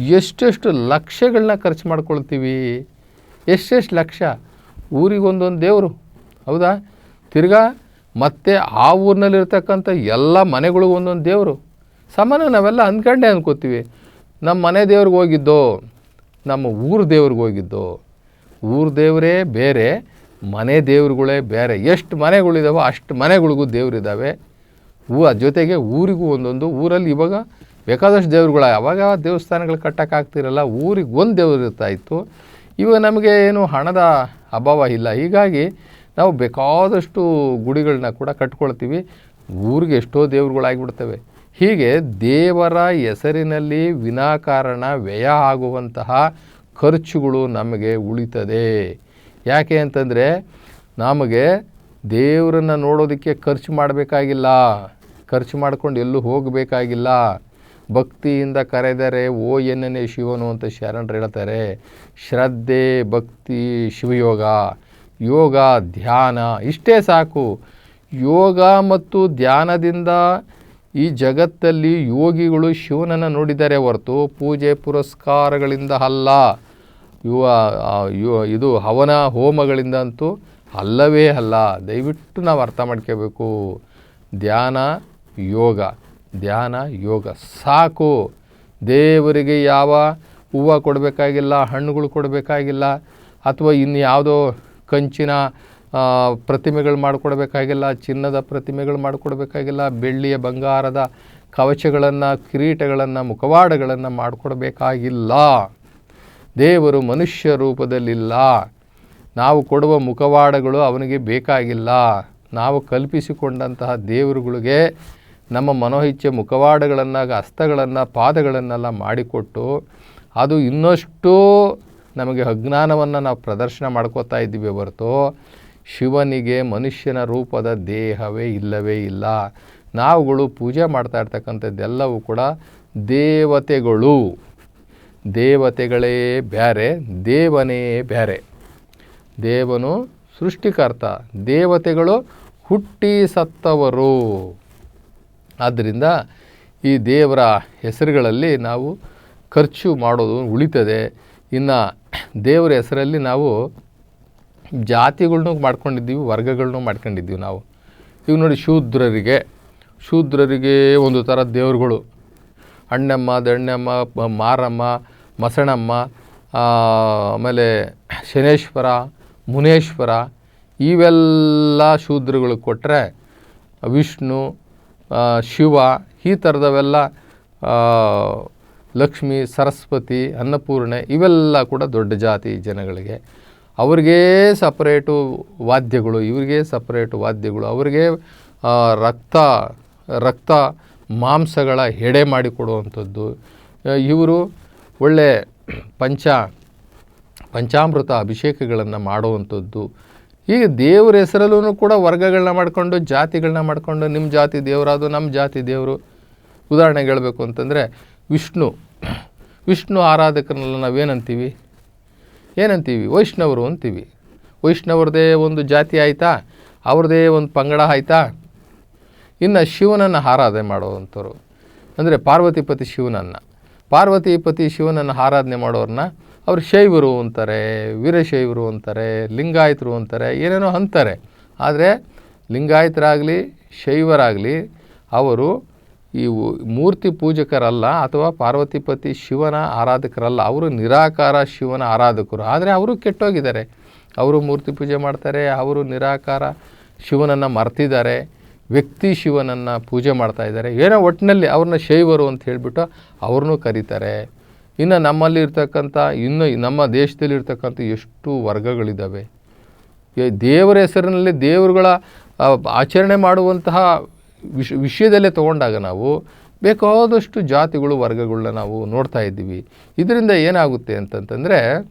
[SPEAKER 2] ಎಷ್ಟೆಷ್ಟು ಲಕ್ಷಗಳನ್ನ ಖರ್ಚು ಮಾಡ್ಕೊಳ್ತೀವಿ, ಎಷ್ಟೆಷ್ಟು ಲಕ್ಷ? ಊರಿಗೊಂದೊಂದು ದೇವರು, ಹೌದಾ? ತಿರ್ಗಾ ಮತ್ತೆ ಆ ಊರಿನಲ್ಲಿರ್ತಕ್ಕಂಥ ಎಲ್ಲ ಮನೆಗಳಿಗೂ ಒಂದೊಂದು ದೇವರು. ಸಾಮಾನ್ಯ ನಾವೆಲ್ಲ ಅಂದ್ಕೊಂಡೆ ಅಂದ್ಕೋತೀವಿ ನಮ್ಮ ಮನೆ ದೇವ್ರಿಗೆ ಹೋಗಿದ್ದೋ, ನಮ್ಮ ಊರು ದೇವ್ರಿಗೆ ಹೋಗಿದ್ದೋ, ಊರು ದೇವರೇ ಬೇರೆ, ಮನೆ ದೇವ್ರುಗಳೇ ಬೇರೆ. ಎಷ್ಟು ಮನೆಗಳಿದಾವೋ ಅಷ್ಟು ಮನೆಗಳಿಗೂ ದೇವರಿದ್ದಾವೆ ಊ ಜೊತೆಗೆ ಊರಿಗೂ ಒಂದೊಂದು. ಊರಲ್ಲಿ ಇವಾಗ ಬೇಕಾದಷ್ಟು ದೇವ್ರುಗಳ, ಅವಾಗ ದೇವಸ್ಥಾನಗಳು ಕಟ್ಟೋಕ್ಕಾಗ್ತಿರಲ್ಲ ಊರಿಗೆ ಒಂದು ದೇವ್ರು ಇರ್ತಾ ಇತ್ತು. ಇವಾಗ ನಮಗೆ ಏನು ಹಣದ ಅಭಾವ ಇಲ್ಲ. ಹೀಗಾಗಿ ನಾವು ಬೇಕಾದಷ್ಟು ಗುಡಿಗಳನ್ನ ಕೂಡ ಕಟ್ಕೊಳ್ತೀವಿ. ಊರಿಗೆ ಎಷ್ಟೋ ದೇವ್ರುಗಳಾಗಿಬಿಡ್ತವೆ. ಹೀಗೆ ದೇವರ ಹೆಸರಿನಲ್ಲಿ ವಿನಾಕಾರಣ ವ್ಯಯ ಆಗುವಂತಹ ಖರ್ಚುಗಳು ನಮಗೆ ಉಳಿತದೆ. ಯಾಕೆ ಅಂತಂದರೆ ನಮಗೆ ದೇವರನ್ನು ನೋಡೋದಕ್ಕೆ ಖರ್ಚು ಮಾಡಬೇಕಾಗಿಲ್ಲ. ಖರ್ಚು ಮಾಡ್ಕೊಂಡು ಎಲ್ಲೂ ಹೋಗಬೇಕಾಗಿಲ್ಲ. ಭಕ್ತಿಯಿಂದ ಕರೆದರೆ, ಓ, ಎನ್ನನೇ ಶಿವನು ಅಂತ ಶರಣರು ಹೇಳ್ತಾರೆ. ಶ್ರದ್ಧೆ, ಭಕ್ತಿ, ಶಿವಯೋಗ. ಯೋಗ, ಧ್ಯಾನ, ಇಷ್ಟೇ ಸಾಕು. ಯೋಗ ಮತ್ತು ಧ್ಯಾನದಿಂದ ಈ ಜಗತ್ತಲ್ಲಿ ಯೋಗಿಗಳು ಶಿವನನ್ನು ನೋಡಿದ್ದಾರೆ ಹೊರತು ಪೂಜೆ ಪುರಸ್ಕಾರಗಳಿಂದ ಅಲ್ಲ. ಯುವ ಇದು ಹವನ ಹೋಮಗಳಿಂದ ಅಂತೂ ಅಲ್ಲವೇ ಅಲ್ಲ. ದಯವಿಟ್ಟು ನಾವು ಅರ್ಥ ಮಾಡ್ಕೋಬೇಕು. ಧ್ಯಾನ, ಯೋಗ ಧ್ಯಾನ, ಯೋಗ ಸಾಕು. ದೇವರಿಗೆ ಯಾವ ಹೂವು ಕೊಡಬೇಕಾಗಿಲ್ಲ, ಹಣ್ಣುಗಳು ಕೊಡಬೇಕಾಗಿಲ್ಲ, ಅಥವಾ ಇನ್ನು ಯಾವುದೋ ಕಂಚಿನ ಪ್ರತಿಮೆಗಳು ಮಾಡಿಕೊಡ್ಬೇಕಾಗಿಲ್ಲ, ಚಿನ್ನದ ಪ್ರತಿಮೆಗಳು ಮಾಡಿಕೊಡ್ಬೇಕಾಗಿಲ್ಲ, ಬೆಳ್ಳಿಯ ಬಂಗಾರದ ಕವಚಗಳನ್ನು, ಕಿರೀಟಗಳನ್ನು, ಮುಖವಾಡಗಳನ್ನು ಮಾಡಿಕೊಡ್ಬೇಕಾಗಿಲ್ಲ. ದೇವರು ಮನುಷ್ಯ ರೂಪದಲ್ಲಿಲ್ಲ. ನಾವು ಕೊಡುವ ಮುಖವಾಡಗಳು ಅವನಿಗೆ ಬೇಕಾಗಿಲ್ಲ. ನಾವು ಕಲ್ಪಿಸಿಕೊಂಡಂತಹ ದೇವರುಗಳಿಗೆ ನಮ್ಮ ಮನೋಹಿಚ್ಛೆ ಮುಖವಾಡಗಳನ್ನು, ಹಸ್ತಗಳನ್ನು, ಪಾದಗಳನ್ನೆಲ್ಲ ಮಾಡಿಕೊಟ್ಟು ಅದು ಇನ್ನಷ್ಟು ನಮಗೆ ಅಜ್ಞಾನವನ್ನು ನಾವು ಪ್ರದರ್ಶನ ಮಾಡ್ಕೋತಾ ಇದ್ದೀವಿ ಹೊರತು ಶಿವನಿಗೆ ಮನುಷ್ಯನ ರೂಪದ ದೇಹವೇ ಇಲ್ಲವೇ ಇಲ್ಲ. ನಾವುಗಳು ಪೂಜೆ ಮಾಡ್ತಾ ಇರ್ತಕ್ಕಂಥದ್ದೆಲ್ಲವೂ ಕೂಡ ದೇವತೆಗಳು. ದೇವತೆಗಳೇ ಬ್ಯಾರೆ, ದೇವನೇ ಬ್ಯಾರೆ. ದೇವನು ಸೃಷ್ಟಿಕರ್ತ, ದೇವತೆಗಳು ಹುಟ್ಟಿ ಸತ್ತವರು ಆದ್ದರಿಂದ ಈ ದೇವರ ಹೆಸರುಗಳಲ್ಲಿ ನಾವು ಖರ್ಚು ಮಾಡೋದು ಉಳಿತದೆ. ಇನ್ನು ದೇವರ ಹೆಸರಲ್ಲಿ ನಾವು ಜಾತಿಗಳ್ನೂ ಮಾಡ್ಕೊಂಡಿದ್ದೀವಿ ವರ್ಗಗಳನ್ನೂ ಮಾಡ್ಕೊಂಡಿದ್ದೀವಿ ನಾವು. ಈಗ ನೋಡಿ ಶೂದ್ರರಿಗೆ ಶೂದ್ರರಿಗೆ ಒಂದು ಥರ ದೇವ್ರುಗಳು. ಅಣ್ಣಮ್ಮ, ದಣ್ಣಮ್ಮ ಮಾರಮ್ಮ, ಮಸಣಮ್ಮ ಆಮೇಲೆ ಶನೇಶ್ವರ, ಮುನೇಶ್ವರ, ಇವೆಲ್ಲ ಶೂದ್ರಗಳು ಕೊಟ್ಟರೆ ವಿಷ್ಣು ಶಿವ ಈ ಥರದವೆಲ್ಲ ಲಕ್ಷ್ಮಿ, ಸರಸ್ವತಿ, ಅನ್ನಪೂರ್ಣೆ ಇವೆಲ್ಲ ಕೂಡ ದೊಡ್ಡ ಜಾತಿ ಜನಗಳಿಗೆ. ಅವ್ರಿಗೆ ಸಪ್ರೇಟು ವಾದ್ಯಗಳು, ಇವರಿಗೆ ಸಪ್ರೇಟು ವಾದ್ಯಗಳು, ಅವರಿಗೆ ರಕ್ತ ರಕ್ತ ಮಾಂಸಗಳ ಹೆಡೆ ಮಾಡಿಕೊಡುವಂಥದ್ದು ಇವರು ಒಳ್ಳೆ ಪಂಚ, ಪಂಚಾಮೃತ ಅಭಿಷೇಕಗಳನ್ನು ಮಾಡುವಂಥದ್ದು. ಈಗ ದೇವ್ರ ಹೆಸರಲ್ಲೂ ಕೂಡ ವರ್ಗಗಳನ್ನ ಮಾಡಿಕೊಂಡು ಜಾತಿಗಳನ್ನ ಮಾಡಿಕೊಂಡು ನಿಮ್ಮ ಜಾತಿ ದೇವರಾದು ನಮ್ಮ ಜಾತಿ ದೇವರು. ಉದಾಹರಣೆಗೆ ಹೇಳಬೇಕು ಅಂತಂದರೆ, ವಿಷ್ಣು. ವಿಷ್ಣು ಆರಾಧಕರನ್ನೆಲ್ಲ ನಾವೇನಂತೀವಿ? ಏನಂತೀವಿ? ವೈಷ್ಣವರು ಅಂತೀವಿ. ವೈಷ್ಣವರದೇ ಒಂದು ಜಾತಿ ಆಯಿತಾ? ಅವ್ರದೇ ಒಂದು ಪಂಗಡ ಆಯಿತಾ? ಇನ್ನು ಶಿವನನ್ನು ಆರಾಧನೆ ಮಾಡುವಂಥವ್ರು. ಅಂದರೆ ಪಾರ್ವತಿಪತಿ ಶಿವನನ್ನು. ಪಾರ್ವತಿಪತಿ ಶಿವನನ್ನು ಆರಾಧನೆ ಮಾಡೋರನ್ನ ಅವ್ರು ಶೈವರು ಅಂತಾರೆ, ವೀರಶೈವರು ಅಂತಾರೆ, ಲಿಂಗಾಯತರು ಅಂತಾರೆ, ಏನೇನೋ ಅಂತಾರೆ. ಆದರೆ ಲಿಂಗಾಯತರಾಗಲಿ, ಶೈವರಾಗಲಿ, ಅವರು ಈ ಮೂರ್ತಿ ಪೂಜಕರಲ್ಲ ಅಥವಾ ಪಾರ್ವತಿಪತಿ ಶಿವನ ಆರಾಧಕರಲ್ಲ, ಅವರು ನಿರಾಕಾರ ಶಿವನ ಆರಾಧಕರು. ಆದರೆ ಅವರು ಕೆಟ್ಟೋಗಿದ್ದಾರೆ. ಅವರು ಮೂರ್ತಿ ಪೂಜೆ ಮಾಡ್ತಾರೆ, ಅವರು ನಿರಾಕಾರ ಶಿವನನ್ನು ಮರ್ತಿದ್ದಾರೆ, ವ್ಯಕ್ತಿ ಶಿವನನ್ನು ಪೂಜೆ ಮಾಡ್ತಾ ಇದ್ದಾರೆ. ಏನೋ ಒಟ್ಟಿನಲ್ಲಿ ಅವ್ರನ್ನ ಶೈವರು ಅಂತ ಹೇಳಿಬಿಟ್ಟು ಅವ್ರನ್ನೂ ಕರೀತಾರೆ. ಇನ್ನು ನಮ್ಮಲ್ಲಿ ಇರ್ತಕ್ಕಂಥ, ಇನ್ನು ನಮ್ಮ ದೇಶದಲ್ಲಿ ಇರ್ತಕ್ಕಂಥ ಎಷ್ಟು ವರ್ಗಗಳಿದ್ದಾವೆ. ದೇವರ ಹೆಸರಿನಲ್ಲಿ ದೇವರುಗಳ ಆಚರಣೆ ಮಾಡುವಂತಹ ವಿಷ, ವಿಷಯದಲ್ಲೇ ತೊಗೊಂಡಾಗ ನಾವು ಬೇಕಾದಷ್ಟು ಜಾತಿಗಳು ವರ್ಗಗಳನ್ನ ನಾವು ನೋಡ್ತಾ ಇದ್ದೀವಿ. ಇದರಿಂದ ಏನಾಗುತ್ತೆ ಅಂತಂತಂದರೆ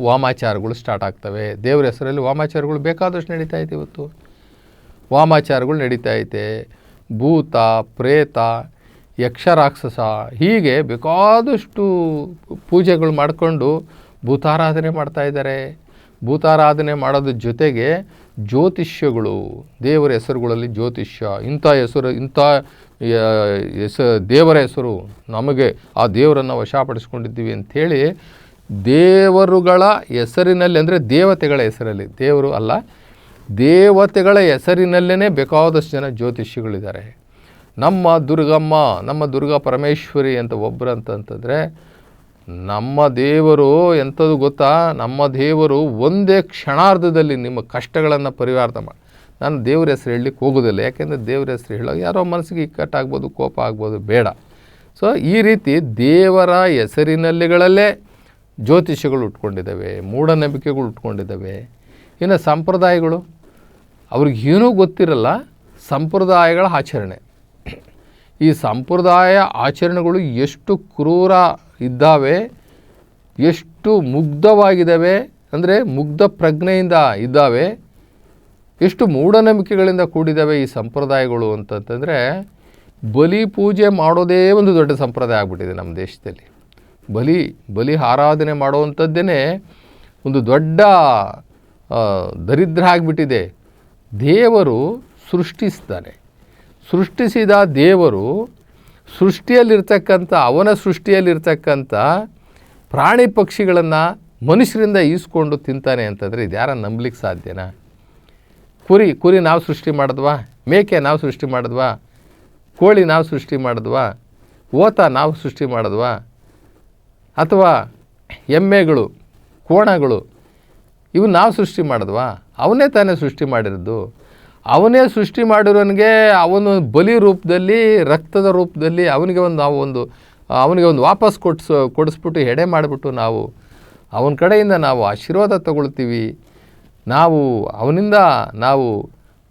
[SPEAKER 2] ವಾಮಾಚಾರಗಳು ಸ್ಟಾರ್ಟ್ ಆಗ್ತವೆ. ದೇವರ ಹೆಸರಲ್ಲಿ ವಾಮಾಚಾರಗಳು ಬೇಕಾದಷ್ಟು ನಡೀತಾ ಇದೆ ಇವತ್ತು. ವಾಮಾಚಾರಗಳು ನಡೀತಾ ಐತೆ ಭೂತ, ಪ್ರೇತ, ಯಕ್ಷರಾಕ್ಷಸ, ಹೀಗೆ ಬೇಕಾದಷ್ಟು ಪೂಜೆಗಳು ಮಾಡಿಕೊಂಡು ಭೂತಾರಾಧನೆ ಮಾಡ್ತಾ ಇದ್ದಾರೆ. ಭೂತಾರಾಧನೆ ಮಾಡೋದ್ರ ಜೊತೆಗೆ ಜ್ಯೋತಿಷ್ಯಗಳು, ದೇವರ ಹೆಸರುಗಳಲ್ಲಿ ಜ್ಯೋತಿಷ್ಯ, ಇಂಥ ಹೆಸರು, ಇಂಥ ಹೆಸ, ದೇವರ ಹೆಸರು ನಮಗೆ ಆ ದೇವರನ್ನು ವಶಪಡಿಸ್ಕೊಂಡಿದ್ದೀವಿ ಅಂಥೇಳಿ ದೇವರುಗಳ ಹೆಸರಿನಲ್ಲಿ ಅಂದರೆ ದೇವತೆಗಳ ಹೆಸರಲ್ಲಿ, ದೇವರು ಅಲ್ಲ, ದೇವತೆಗಳ ಹೆಸರಿನಲ್ಲೇ ಬೇಕಾದಷ್ಟು ಜನ ಜ್ಯೋತಿಷಿಗಳಿದ್ದಾರೆ ನಮ್ಮ ದುರ್ಗಮ್ಮ, ನಮ್ಮ ದುರ್ಗಾ ಪರಮೇಶ್ವರಿ ಅಂತ ಒಬ್ಬರು ಅಂತಂತಂದರೆ ನಮ್ಮ ದೇವರು ಎಂಥದ್ದು ಗೊತ್ತಾ? ನಮ್ಮ ದೇವರು ಒಂದೇ ಕ್ಷಣಾರ್ಧದಲ್ಲಿ ನಿಮ್ಮ ಕಷ್ಟಗಳನ್ನು ಪರಿವಾರ ಮಾಡಿ ನಾನು ದೇವ್ರ ಹೆಸರು ಹೇಳಲಿಕ್ಕೆ ಹೋಗೋದಿಲ್ಲ. ಯಾಕೆಂದರೆ ದೇವ್ರ ಹೆಸರು ಹೇಳೋ ಯಾರೋ ಮನಸ್ಸಿಗೆ ಇಕ್ಕಟ್ಟಾಗ್ಬೋದು, ಕೋಪ ಆಗ್ಬೋದು, ಬೇಡ. ಸೊ ಈ ರೀತಿ ದೇವರ ಹೆಸರಿನಲ್ಲಿಗಳಲ್ಲೇ ಜ್ಯೋತಿಷ್ಯಗಳು ಉಟ್ಕೊಂಡಿದ್ದಾವೆ, ಮೂಢನಂಬಿಕೆಗಳು ಉಟ್ಕೊಂಡಿದ್ದಾವೆ. ಇನ್ನು ಸಂಪ್ರದಾಯಗಳು ಅವ್ರಿಗೇನೂ ಗೊತ್ತಿರಲ್ಲ, ಸಂಪ್ರದಾಯಗಳ ಆಚರಣೆ. ಈ ಸಂಪ್ರದಾಯ ಆಚರಣೆಗಳು ಎಷ್ಟು ಕ್ರೂರ ಇದ್ದಾವೆ, ಎಷ್ಟು ಮುಗ್ಧವಾಗಿದ್ದಾವೆ, ಅಂದರೆ ಮುಗ್ಧ ಪ್ರಜ್ಞೆಯಿಂದ ಇದ್ದಾವೆ, ಎಷ್ಟು ಮೂಢನಂಬಿಕೆಗಳಿಂದ ಕೂಡಿದ್ದಾವೆ ಈ ಸಂಪ್ರದಾಯಗಳು ಅಂತಂತಂದರೆ ಬಲಿ ಪೂಜೆ ಮಾಡೋದೇ ಒಂದು ದೊಡ್ಡ ಸಂಪ್ರದಾಯ ಆಗಿಬಿಟ್ಟಿದೆ ನಮ್ಮ ದೇಶದಲ್ಲಿ. ಬಲಿ ಬಲಿ ಆರಾಧನೆ ಮಾಡುವಂಥದ್ದೇ ಒಂದು ದೊಡ್ಡ ದರಿದ್ರ ಆಗಿಬಿಟ್ಟಿದೆ. ದೇವರು ಸೃಷ್ಟಿಸ್ತಾನೆ. ಸೃಷ್ಟಿಸಿದ ದೇವರು ಸೃಷ್ಟಿಯಲ್ಲಿರ್ತಕ್ಕಂಥ, ಅವನ ಸೃಷ್ಟಿಯಲ್ಲಿರ್ತಕ್ಕಂಥ ಪ್ರಾಣಿ ಪಕ್ಷಿಗಳನ್ನು ಮನುಷ್ಯರಿಂದ ಈಸ್ಕೊಂಡು ತಿಂತಾನೆ ಅಂತಂದರೆ ಇದು ಯಾರ ನಂಬಲಿಕ್ಕೆ ಸಾಧ್ಯನಾ? ಕುರಿ ಕುರಿ ನಾವು ಸೃಷ್ಟಿ ಮಾಡಿದ್ವಾ? ಮೇಕೆ ನಾವು ಸೃಷ್ಟಿ ಮಾಡಿದ್ವಾ? ಕೋಳಿ ನಾವು ಸೃಷ್ಟಿ ಮಾಡಿದ್ವಾ? ಓತ ನಾವು ಸೃಷ್ಟಿ ಮಾಡಿದ್ವಾ? ಅಥವಾ ಎಮ್ಮೆಗಳು, ಕೋಣಗಳು, ಇವು ನಾವು ಸೃಷ್ಟಿ ಮಾಡಿದ್ವಾ? ಅವನೇ ತಾನೇ ಸೃಷ್ಟಿ ಮಾಡಿರೋದು? ಅವನೇ ಸೃಷ್ಟಿ ಮಾಡಿರೋನಿಗೆ ಅವನು ಬಲಿ ರೂಪದಲ್ಲಿ, ರಕ್ತದ ರೂಪದಲ್ಲಿ ಅವನಿಗೆ ಒಂದು ನಾವು ಒಂದು, ಅವನಿಗೆ ಒಂದು ವಾಪಸ್ ಕೊಡ್ಸ್, ಕೊಡಿಸ್ಬಿಟ್ಟು ಎಡೆ ಮಾಡಿಬಿಟ್ಟು ನಾವು ಅವನ ಕಡೆಯಿಂದ ನಾವು ಆಶೀರ್ವಾದ ತಗೊಳ್ತೀವಿ. ನಾವು ಅವನಿಂದ ನಾವು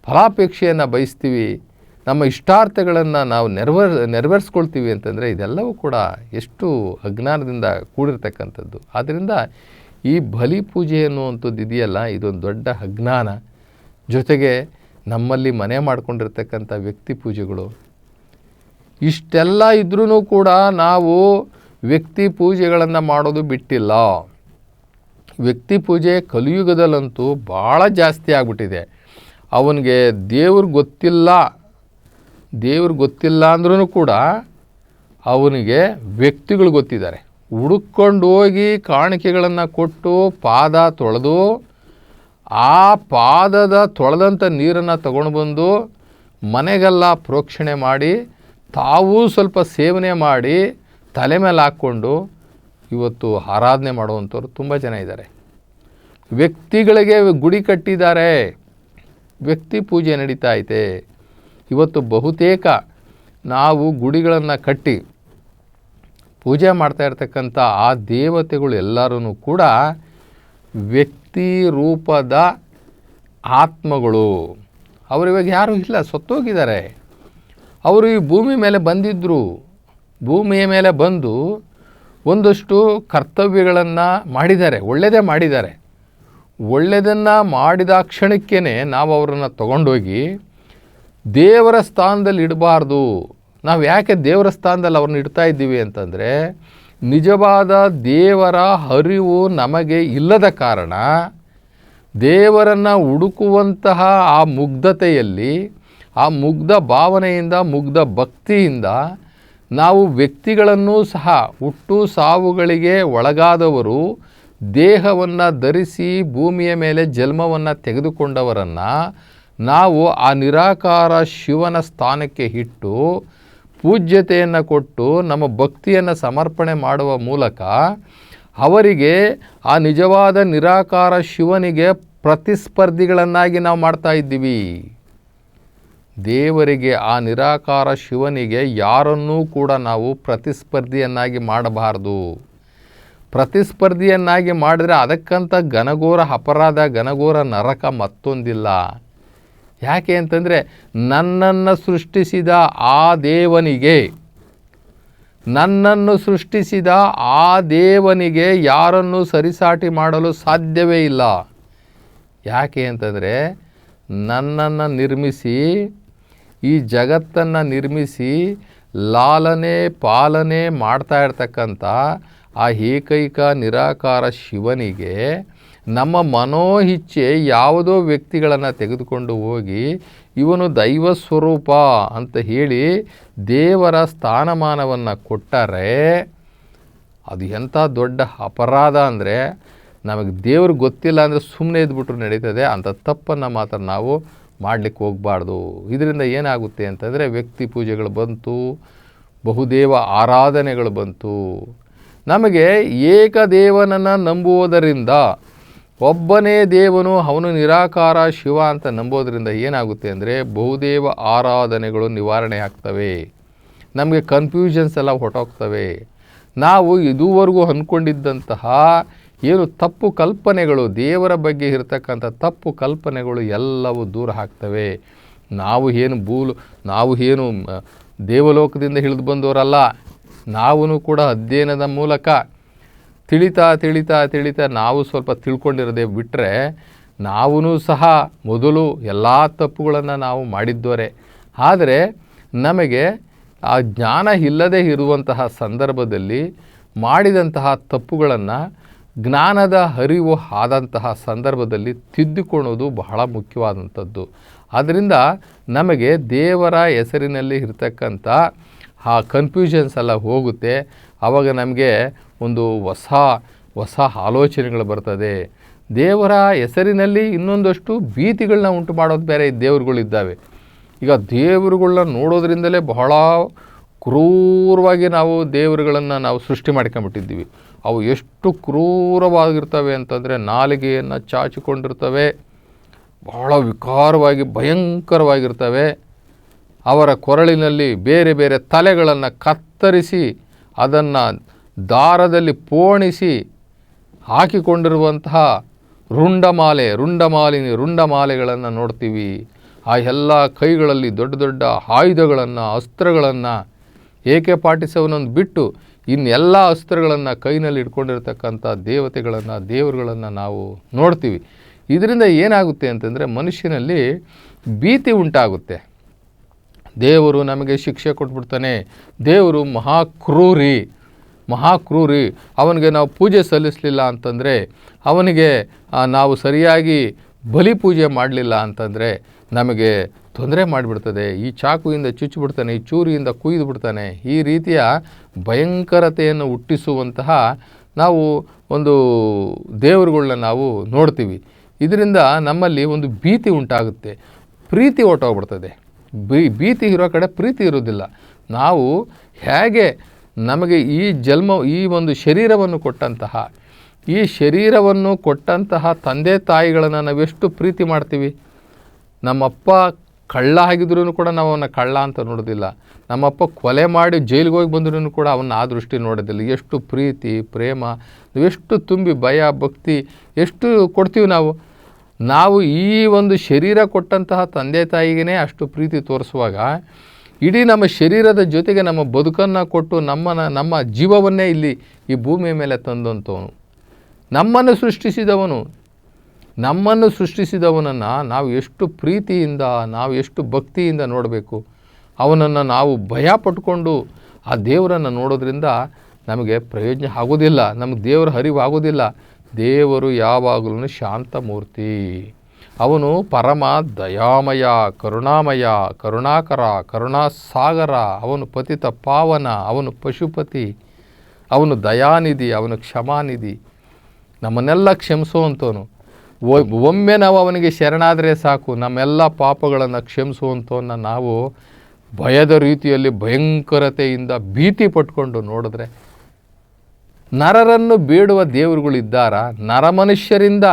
[SPEAKER 2] ಫಲಾಪೇಕ್ಷೆಯನ್ನು ಬಯಸ್ತೀವಿ. ನಮ್ಮ ಇಷ್ಟಾರ್ಥಗಳನ್ನು ನಾವು ನೆರವೇರ್, ನೆರವೇರಿಸ್ಕೊಳ್ತೀವಿ ಅಂತಂದರೆ ಇದೆಲ್ಲವೂ ಕೂಡ ಎಷ್ಟು ಅಜ್ಞಾನದಿಂದ ಕೂಡಿರ್ತಕ್ಕಂಥದ್ದು. ಆದ್ದರಿಂದ ಈ ಬಲಿ ಪೂಜೆ ಅನ್ನುವಂಥದ್ದು ಇದೆಯಲ್ಲ, ಇದೊಂದು ದೊಡ್ಡ ಅಜ್ಞಾನ. ಜೊತೆಗೆ ನಮ್ಮಲ್ಲಿ ಮನೆ ಮಾಡ್ಕೊಂಡಿರ್ತಕ್ಕಂಥ ವ್ಯಕ್ತಿ ಪೂಜೆಗಳು, ಇಷ್ಟೆಲ್ಲ ಇದ್ರೂ ಕೂಡ ನಾವು ವ್ಯಕ್ತಿ ಪೂಜೆಗಳನ್ನು ಮಾಡೋದು ಬಿಟ್ಟಿಲ್ಲ. ವ್ಯಕ್ತಿ ಪೂಜೆ ಕಲಿಯುಗದಲ್ಲಂತೂ ಭಾಳ ಜಾಸ್ತಿ ಆಗಿಬಿಟ್ಟಿದೆ. ಅವನಿಗೆ ದೇವ್ರು ಗೊತ್ತಿಲ್ಲ ದೇವ್ರು ಗೊತ್ತಿಲ್ಲ ಅಂದ್ರೂ ಕೂಡ ಅವನಿಗೆ ವ್ಯಕ್ತಿಗಳು ಗೊತ್ತಿದ್ದಾರೆ. ಹುಡುಕೊಂಡು ಹೋಗಿ ಕಾಣಿಕೆಗಳನ್ನು ಕೊಟ್ಟು ಪಾದ ತೊಳೆದು ಆ ಪಾದದ ತೊಳೆದಂಥ ನೀರನ್ನು ತಗೊಂಡು ಬಂದು ಮನೆಗೆಲ್ಲ ಪ್ರೋಕ್ಷಣೆ ಮಾಡಿ, ತಾವೂ ಸ್ವಲ್ಪ ಸೇವನೆ ಮಾಡಿ, ತಲೆ ಮೇಲೆ ಹಾಕ್ಕೊಂಡು ಇವತ್ತು ಆರಾಧನೆ ಮಾಡುವಂಥವ್ರು ತುಂಬ ಜನ ಇದ್ದಾರೆ. ವ್ಯಕ್ತಿಗಳಿಗೆ ಗುಡಿ ಕಟ್ಟಿದ್ದಾರೆ. ವ್ಯಕ್ತಿ ಪೂಜೆ ನಡೀತಾ ಐತೆ. ಇವತ್ತು ಬಹುತೇಕ ನಾವು ಗುಡಿಗಳನ್ನು ಕಟ್ಟಿ ಪೂಜೆ ಮಾಡ್ತಾ ಇರ್ತಕ್ಕಂಥ ಆ ದೇವತೆಗಳು ಎಲ್ಲರೂ ಕೂಡ ವ್ಯಕ್ತಿ ರೂಪದ ಆತ್ಮಗಳು. ಅವರು ಇವಾಗ ಯಾರು ಇಲ್ಲ, ಸತ್ತೋಗಿದ್ದಾರೆ. ಅವರು ಈ ಭೂಮಿ ಮೇಲೆ ಬಂದಿದ್ದರು ಭೂಮಿಯ ಮೇಲೆ ಬಂದು ಒಂದಷ್ಟು ಕರ್ತವ್ಯಗಳನ್ನು ಮಾಡಿದ್ದಾರೆ ಒಳ್ಳೆಯದೇ ಮಾಡಿದ್ದಾರೆ. ಒಳ್ಳೆಯದನ್ನು ಮಾಡಿದ ಕ್ಷಣಕ್ಕೇ ನಾವು ಅವರನ್ನು ತಗೊಂಡೋಗಿ ದೇವರ ಸ್ಥಾನದಲ್ಲಿ ಇಡಬಾರ್ದು. ನಾವು ಯಾಕೆ ದೇವರ ಸ್ಥಾನದಲ್ಲಿ ಅವ್ರನ್ನ ಇಡ್ತಾ ಇದ್ದೀವಿ ಅಂತಂದರೆ ನಿಜವಾದ ದೇವರ ಹರಿವು ನಮಗೆ ಇಲ್ಲದ ಕಾರಣ ದೇವರನ್ನು ಹುಡುಕುವಂತಹ ಆ ಮುಗ್ಧತೆಯಲ್ಲಿ, ಆ ಮುಗ್ಧ ಭಾವನೆಯಿಂದ, ಮುಗ್ಧ ಭಕ್ತಿಯಿಂದ ನಾವು ವ್ಯಕ್ತಿಗಳನ್ನು ಸಹ ಹುಟ್ಟು ಸಾವುಗಳಿಗೆ ಒಳಗಾದವರು, ದೇಹವನ್ನು ಧರಿಸಿ ಭೂಮಿಯ ಮೇಲೆ ಜನ್ಮವನ್ನು ತೆಗೆದುಕೊಂಡವರನ್ನು ನಾವು ಆ ನಿರಾಕಾರ ಶಿವನ ಸ್ಥಾನಕ್ಕೆ ಇಟ್ಟು ಪೂಜ್ಯತೆಯನ್ನು ಕೊಟ್ಟು ನಮ್ಮ ಭಕ್ತಿಯನ್ನು ಸಮರ್ಪಣೆ ಮಾಡುವ ಮೂಲಕ ಅವರಿಗೆ ಆ ನಿಜವಾದ ನಿರಾಕಾರ ಶಿವನಿಗೆ ಪ್ರತಿಸ್ಪರ್ಧಿಗಳನ್ನಾಗಿ ನಾವು ಮಾಡ್ತಾ ಇದ್ದೀವಿ. ದೇವರಿಗೆ ಆ ನಿರಾಕಾರ ಶಿವನಿಗೆ ಯಾರನ್ನೂ ಕೂಡ ನಾವು ಪ್ರತಿಸ್ಪರ್ಧಿಯನ್ನಾಗಿ ಮಾಡಬಾರ್ದು. ಪ್ರತಿಸ್ಪರ್ಧಿಯನ್ನಾಗಿ ಮಾಡಿದರೆ ಅದಕ್ಕಂಥ ಘನಘೋರ ಅಪರಾಧ, ಘನಘೋರ ನರಕ ಮತ್ತೊಂದಿಲ್ಲ. ಯಾಕೆ ಅಂತಂದರೆ ನನ್ನನ್ನು ಸೃಷ್ಟಿಸಿದ ಆ ದೇವನಿಗೆ, ನನ್ನನ್ನು ಸೃಷ್ಟಿಸಿದ ಆ ದೇವನಿಗೆ ಯಾರನ್ನು ಸರಿಸಾಟಿ ಮಾಡಲು ಸಾಧ್ಯವೇ ಇಲ್ಲ. ಯಾಕೆ ಅಂತಂದರೆ ನನ್ನನ್ನು ನಿರ್ಮಿಸಿ, ಈ ಜಗತ್ತನ್ನು ನಿರ್ಮಿಸಿ ಲಾಲನೆ ಪಾಲನೆ ಮಾಡ್ತಾ ಇರ್ತಕ್ಕಂಥ ಆ ಏಕೈಕ ನಿರಾಕಾರ ಶಿವನಿಗೆ ನಮ್ಮ ಮನೋಹಿಚ್ಛೆ ಯಾವುದೋ ವ್ಯಕ್ತಿಗಳನ್ನು ತೆಗೆದುಕೊಂಡು ಹೋಗಿ ಇವನು ದೈವ ಸ್ವರೂಪ ಅಂತ ಹೇಳಿ ದೇವರ ಸ್ಥಾನಮಾನವನ್ನು ಕೊಟ್ಟರೆ ಅದು ಎಂಥ ದೊಡ್ಡ ಅಪರಾಧ ಅಂದರೆ ನಮಗೆ ದೇವ್ರು ಗೊತ್ತಿಲ್ಲ ಅಂದರೆ ಸುಮ್ಮನೆ ಇದ್ಬಿಟ್ರು ನಡೀತದೆ, ಅಂಥ ತಪ್ಪನ್ನು ಮಾತ್ರ ನಾವು ಮಾಡಲಿಕ್ಕೆ ಹೋಗಬಾರ್ದು. ಇದರಿಂದ ಏನಾಗುತ್ತೆ ಅಂತಂದರೆ ವ್ಯಕ್ತಿ ಪೂಜೆಗಳು ಬಂತು, ಬಹುದೇವ ಆರಾಧನೆಗಳು ಬಂತು. ನಮಗೆ ಏಕದೇವನನ್ನು ನಂಬುವುದರಿಂದ ಒಬ್ಬನೇ ದೇವನು ಅವನು ನಿರಾಕಾರ ಶಿವ ಅಂತ ನಂಬೋದರಿಂದ ಏನಾಗುತ್ತೆ ಅಂದರೆ ಬಹುದೇವ ಆರಾಧನೆಗಳು ನಿವಾರಣೆ ಆಗ್ತವೆ. ನಮಗೆ ಕನ್ಫ್ಯೂಷನ್ಸ್ ಎಲ್ಲ ಹೊಟ್ಟೋಗ್ತವೆ ನಾವು ಇದುವರೆಗೂ ಅಂದ್ಕೊಂಡಿದ್ದಂತಹ ಏನು ತಪ್ಪು ಕಲ್ಪನೆಗಳು, ದೇವರ ಬಗ್ಗೆ ಇರತಕ್ಕಂಥ ತಪ್ಪು ಕಲ್ಪನೆಗಳು ಎಲ್ಲವೂ ದೂರ ಆಗ್ತವೆ. ನಾವು ಏನು ಭೂಲು, ನಾವು ಏನು ದೇವಲೋಕದಿಂದ ಹಿಡಿದು ಬಂದವರಲ್ಲ ನಾವೂ ಕೂಡ ಅಧ್ಯಯನದ ಮೂಲಕ ತಿಳಿತಾ ತಿಳಿತಾ ತಿಳಿತಾ ನಾವು ಸ್ವಲ್ಪ ತಿಳ್ಕೊಂಡಿರೋದೇ ಬಿಟ್ಟರೆ ನಾವೂ ಸಹ ಮೊದಲು ಎಲ್ಲ ತಪ್ಪುಗಳನ್ನು ನಾವು ಮಾಡಿದ್ದೋರೆ ಆದರೆ ನಮಗೆ ಆ ಜ್ಞಾನ ಇಲ್ಲದೆ ಇರುವಂತಹ ಸಂದರ್ಭದಲ್ಲಿ ಮಾಡಿದಂತಹ ತಪ್ಪುಗಳನ್ನು ಜ್ಞಾನದ ಅರಿವು ಆದಂತಹ ಸಂದರ್ಭದಲ್ಲಿ ತಿದ್ದುಕೊಳ್ಳೋದು ಬಹಳ ಮುಖ್ಯವಾದಂಥದ್ದು. ಆದ್ದರಿಂದ ನಮಗೆ ದೇವರ ಹೆಸರಿನಲ್ಲಿ ಇರ್ತಕ್ಕಂಥ ಆ ಕನ್ಫ್ಯೂಷನ್ಸ್ ಎಲ್ಲ ಹೋಗುತ್ತೆ. ಆವಾಗ ನಮಗೆ ಒಂದು ಹೊಸ ಹೊಸ ಆಲೋಚನೆಗಳು ಬರ್ತದೆ. ದೇವರ ಹೆಸರಿನಲ್ಲಿ ಇನ್ನೊಂದಷ್ಟು ಭೀತಿಗಳನ್ನ ಉಂಟು ಮಾಡೋದು ಬೇರೆ ದೇವರುಗಳಿದ್ದಾವೆ ಈಗ ದೇವರುಗಳನ್ನ ನೋಡೋದ್ರಿಂದಲೇ ಬಹಳ ಕ್ರೂರವಾಗಿ ನಾವು ದೇವರುಗಳನ್ನು ನಾವು ಸೃಷ್ಟಿ ಮಾಡ್ಕೊಂಬಿಟ್ಟಿದ್ದೀವಿ ಅವು ಎಷ್ಟು ಕ್ರೂರವಾಗಿರ್ತವೆ ಅಂತಂದರೆ ನಾಲಿಗೆಯನ್ನು ಚಾಚಿಕೊಂಡಿರ್ತವೆ. ಬಹಳ ವಿಕಾರವಾಗಿ, ಭಯಂಕರವಾಗಿರ್ತವೆ. ಅವರ ಕೊರಳಿನಲ್ಲಿ ಬೇರೆ ಬೇರೆ ತಲೆಗಳನ್ನು ಕತ್ತರಿಸಿ ಅದನ್ನು ದಾರದಲ್ಲಿ ಪೋಣಿಸಿ ಹಾಕಿಕೊಂಡಿರುವಂತಹ ರುಂಡಮಾಲೆ, ರುಂಡಮಾಲಿನಿ, ರುಂಡಮಾಲೆಗಳನ್ನು ನೋಡ್ತೀವಿ. ಆ ಎಲ್ಲ ಕೈಗಳಲ್ಲಿ ದೊಡ್ಡ ದೊಡ್ಡ ಆಯುಧಗಳನ್ನು, ಅಸ್ತ್ರಗಳನ್ನು ಏಕೆ ಪಾಟಿಸವನೊಂದು ಬಿಟ್ಟು ಇನ್ನೆಲ್ಲ ಅಸ್ತ್ರಗಳನ್ನು ಕೈನಲ್ಲಿ ಇಟ್ಕೊಂಡಿರ್ತಕ್ಕಂಥ ದೇವತೆಗಳನ್ನು, ದೇವರುಗಳನ್ನು ನಾವು ನೋಡ್ತೀವಿ. ಇದರಿಂದ ಏನಾಗುತ್ತೆ ಅಂತಂದರೆ ಮನುಷ್ಯನಲ್ಲಿ ಭೀತಿ ಉಂಟಾಗುತ್ತೆ. ದೇವರು ನಮಗೆ ಶಿಕ್ಷೆ ಕೊಟ್ಬಿಡ್ತಾನೆ. ದೇವರು ಮಹಾಕ್ರೂರಿ ಮಹಾಕ್ರೂರಿ. ಅವನಿಗೆ ನಾವು ಪೂಜೆ ಸಲ್ಲಿಸಲಿಲ್ಲ ಅಂತಂದರೆ, ಅವನಿಗೆ ನಾವು ಸರಿಯಾಗಿ ಬಲಿ ಪೂಜೆ ಮಾಡಲಿಲ್ಲ ಅಂತಂದರೆ ನಮಗೆ ತೊಂದರೆ ಮಾಡಿಬಿಡ್ತದೆ. ಈ ಚಾಕುವಿಂದ ಚುಚ್ಚಿಬಿಡ್ತಾನೆ, ಈ ಚೂರಿಯಿಂದ ಕುಯ್ದು ಬಿಡ್ತಾನೆ ಈ ರೀತಿಯ ಭಯಂಕರತೆಯನ್ನು ಹುಟ್ಟಿಸುವಂತಹ ನಾವು ಒಂದು ದೇವರುಗಳನ್ನ ನಾವು ನೋಡ್ತೀವಿ. ಇದರಿಂದ ನಮ್ಮಲ್ಲಿ ಒಂದು ಭೀತಿ ಉಂಟಾಗುತ್ತೆ. ಪ್ರೀತಿ ಹೊರ್ಟೋಗ್ಬಿಡ್ತದೆ. ಬೀ ಭೀತಿ ಇರೋ ಕಡೆ ಪ್ರೀತಿ ಇರೋದಿಲ್ಲ. ನಾವು ಹೇಗೆ ನಮಗೆ ಈ ಜನ್ಮ, ಈ ಒಂದು ಶರೀರವನ್ನು ಕೊಟ್ಟಂತಹ, ಈ ಶರೀರವನ್ನು ಕೊಟ್ಟಂತಹ ತಂದೆ ತಾಯಿಗಳನ್ನು ನಾವೆಷ್ಟು ಪ್ರೀತಿ ಮಾಡ್ತೀವಿ? ನಮ್ಮಪ್ಪ ಕಳ್ಳ ಆಗಿದ್ರೂ ಕೂಡ ನಾವು ಅವನ್ನ ಕಳ್ಳ ಅಂತ ನೋಡೋದಿಲ್ಲ. ನಮ್ಮಪ್ಪ ಕೊಲೆ ಮಾಡಿ ಜೈಲಿಗೆ ಹೋಗಿ ಬಂದ್ರೂ ಕೂಡ ಅವನ್ನ ಆ ದೃಷ್ಟಿ ನೋಡೋದಿಲ್ಲ. ಎಷ್ಟು ಪ್ರೀತಿ, ಪ್ರೇಮ ಎಷ್ಟು ತುಂಬಿ ಭಯ, ಭಕ್ತಿ, ಎಷ್ಟು ಕೊಡ್ತೀವಿ ನಾವು? ನಾವು ಈ ಒಂದು ಶರೀರ ಕೊಟ್ಟಂತಹ ತಂದೆ ತಾಯಿಗೇ ಅಷ್ಟು ಪ್ರೀತಿ ತೋರಿಸುವಾಗ ಇಡೀ ನಮ್ಮ ಶರೀರದ ಜೊತೆಗೆ ನಮ್ಮ ಬದುಕನ್ನು ಕೊಟ್ಟು ನಮ್ಮನ್ನು ನಮ್ಮ ಜೀವವನ್ನೇ ಇಲ್ಲಿ ಈ ಭೂಮಿಯ ಮೇಲೆ ತಂದಂಥವನು. ನಮ್ಮನ್ನು ಸೃಷ್ಟಿಸಿದವನು. ನಮ್ಮನ್ನು ಸೃಷ್ಟಿಸಿದವನನ್ನು ನಾವು ಎಷ್ಟು ಪ್ರೀತಿಯಿಂದ, ನಾವು ಎಷ್ಟು ಭಕ್ತಿಯಿಂದ ನೋಡಬೇಕು. ಅವನನ್ನು ನಾವು ಭಯ ಪಟ್ಕೊಂಡು ಆ ದೇವರನ್ನು ನೋಡೋದ್ರಿಂದ ನಮಗೆ ಪ್ರಯೋಜನ ಆಗೋದಿಲ್ಲ, ನಮಗೆ ದೇವರ ಹರಿವು ಆಗೋದಿಲ್ಲ ದೇವರು ಯಾವಾಗಲೂ ಶಾಂತಮೂರ್ತಿ. ಅವನು ಪರಮ ದಯಾಮಯ, ಕರುಣಾಮಯ, ಕರುಣಾಕರ, ಕರುಣಾಸಾಗರ, ಅವನು ಪತಿತ ಪಾವನ, ಅವನು ಪಶುಪತಿ, ಅವನು ದಯಾನಿಧಿ, ಅವನು ಕ್ಷಮಾನಿಧಿ. ನಮ್ಮನ್ನೆಲ್ಲ ಕ್ಷಮಿಸುವಂಥವನು ಒಮ್ಮೆ ನಾವು ಅವನಿಗೆ ಶರಣಾದರೆ ಸಾಕು, ನಮ್ಮೆಲ್ಲ ಪಾಪಗಳನ್ನು ಕ್ಷಮಿಸುವಂಥವನ್ನ ನಾವು ಭಯದ ರೀತಿಯಲ್ಲಿ ಭಯಂಕರತೆಯಿಂದ ಭೀತಿ ಪಟ್ಕೊಂಡು ನೋಡಿದ್ರೆ ನರರನ್ನು ಬೇಡುವ ದೇವರುಗಳಿದ್ದಾರ? ನರಮನುಷ್ಯರಿಂದ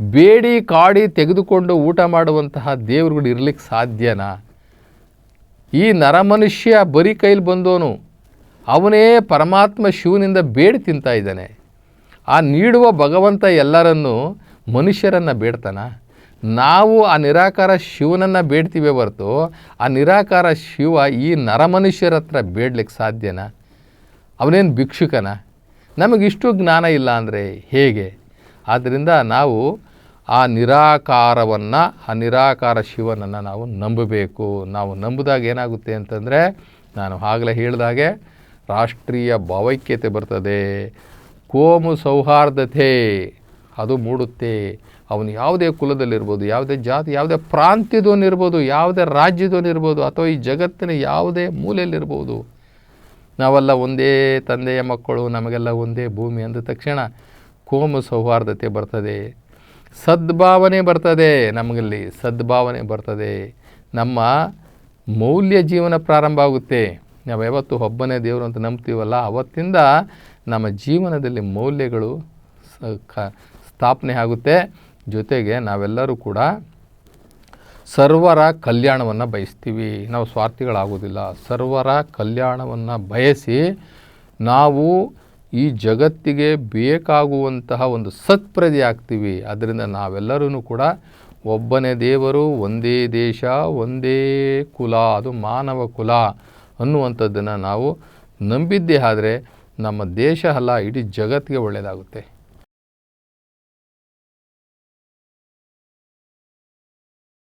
[SPEAKER 2] ಬೇಡಿ ಕಾಡಿ ತೆಗೆದುಕೊಂಡು ಊಟ ಮಾಡುವಂತಹ ದೇವರುಗಳು ಇರಲಿಕ್ಕೆ ಸಾಧ್ಯನಾ? ಈ ನರಮನುಷ್ಯ ಬರೀ ಕೈಲಿ ಬಂದವನು, ಅವನೇ ಪರಮಾತ್ಮ ಶಿವನಿಂದ ಬೇಡಿ ತಿಂತಾ ಇದ್ದಾನೆ. ಆ ನೀಡುವ ಭಗವಂತ ಎಲ್ಲರನ್ನು ಮನುಷ್ಯರನ್ನು ಬೇಡ್ತಾನ? ನಾವು ಆ ನಿರಾಕಾರ ಶಿವನನ್ನು ಬೇಡ್ತೀವಿ ಹೊರತು, ಆ ನಿರಾಕಾರ ಶಿವ ಈ ನರಮನುಷ್ಯರ ಹತ್ರ ಬೇಡ್ಲಿಕ್ಕೆ ಸಾಧ್ಯನಾ? ಅವನೇನು ಭಿಕ್ಷುಕನ? ನಮಗಿಷ್ಟು ಜ್ಞಾನ ಇಲ್ಲ ಅಂದರೆ ಹೇಗೆ? ಆದ್ದರಿಂದ ನಾವು ಆ ನಿರಾಕಾರವನ್ನು, ಆ ನಿರಾಕಾರ ಶಿವನನ್ನು ನಾವು ನಂಬಬೇಕು. ನಾವು ನಂಬಿದಾಗ ಏನಾಗುತ್ತೆ ಅಂತಂದರೆ, ನಾನು ಆಗಲೇ ಹೇಳಿದಾಗೆ ರಾಷ್ಟ್ರೀಯ ಭಾವೈಕ್ಯತೆ ಬರ್ತದೆ. ಕೋಮು ಸೌಹಾರ್ದತೆ, ಅದು ಮೂಡುತ್ತೆ. ಅವನು ಯಾವುದೇ ಕುಲದಲ್ಲಿರ್ಬೋದು, ಯಾವುದೇ ಜಾತಿ, ಯಾವುದೇ ಪ್ರಾಂತ್ಯದವನಿರ್ಬೋದು, ಯಾವುದೇ ರಾಜ್ಯದವನಿರ್ಬೋದು, ಅಥವಾ ಈ ಜಗತ್ತಿನ ಯಾವುದೇ ಮೂಲೆಯಲ್ಲಿರ್ಬೋದು ನಾವೆಲ್ಲ ಒಂದೇ ತಂದೆಯ ಮಕ್ಕಳು, ನಮಗೆಲ್ಲ ಒಂದೇ ಭೂಮಿ ಅಂದ ತಕ್ಷಣ ಕೋಮು ಸೌಹಾರ್ದತೆ ಬರ್ತದೆ. ಸದ್ಭಾವನೆ ಬರ್ತದೆ ನಮಗಲ್ಲಿ, ಸದ್ಭಾವನೆ ಬರ್ತದೆ. ನಮ್ಮ ಮೌಲ್ಯ ಜೀವನ ಪ್ರಾರಂಭ ಆಗುತ್ತೆ. ನಾವು ಯಾವತ್ತು ಒಬ್ಬನೇ ದೇವರು ಅಂತ ನಂಬ್ತೀವಲ್ಲ, ಅವತ್ತಿಂದ ನಮ್ಮ ಜೀವನದಲ್ಲಿ ಮೌಲ್ಯಗಳು ಸ್ಥಾಪನೆ ಆಗುತ್ತೆ. ಜೊತೆಗೆ ನಾವೆಲ್ಲರೂ ಕೂಡ ಸರ್ವರ ಕಲ್ಯಾಣವನ್ನು ಬಯಸ್ತೀವಿ. ನಾವು ಸ್ವಾರ್ಥಿಗಳಾಗೋದಿಲ್ಲ ಸರ್ವರ ಕಲ್ಯಾಣವನ್ನು ಬಯಸಿ ನಾವು ಈ ಜಗತ್ತಿಗೆ ಬೇಕಾಗುವಂತಹ ಒಂದು ಸತ್ಪ್ರಜೆ ಆಗ್ತೀವಿ. ಅದರಿಂದ ನಾವೆಲ್ಲರೂ ಕೂಡ ಒಬ್ಬನೇ ದೇವರು, ಒಂದೇ ದೇಶ, ಒಂದೇ ಕುಲ, ಅದು ಮಾನವ ಕುಲ ಅನ್ನುವಂಥದ್ದನ್ನು ನಾವು ನಂಬಿದ್ದೇ ಆದರೆ ನಮ್ಮ ದೇಶ ಅಲ್ಲ, ಇಡೀ ಜಗತ್ತಿಗೆ ಒಳ್ಳೆಯದಾಗುತ್ತೆ.